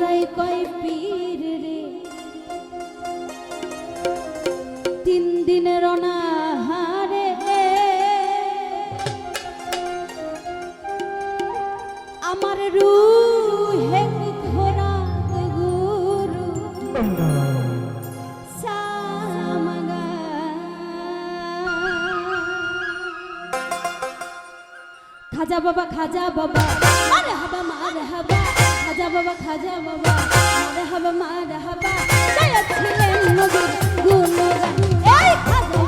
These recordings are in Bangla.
যায় কয় পীর রে। তিন দিনের অনাহারে আমার রুহে ঘোরা গুরু। খাজা বাবা খাজা বাবা মারে হাবা মারে হাবা খাজা বাবা খাজা বাবা মারহাবা মারহাবা গায়াছিলেন নবীর গুণগান। এই খাজা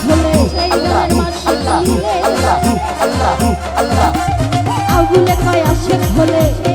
হলে আগুনে কয় আশেক হলে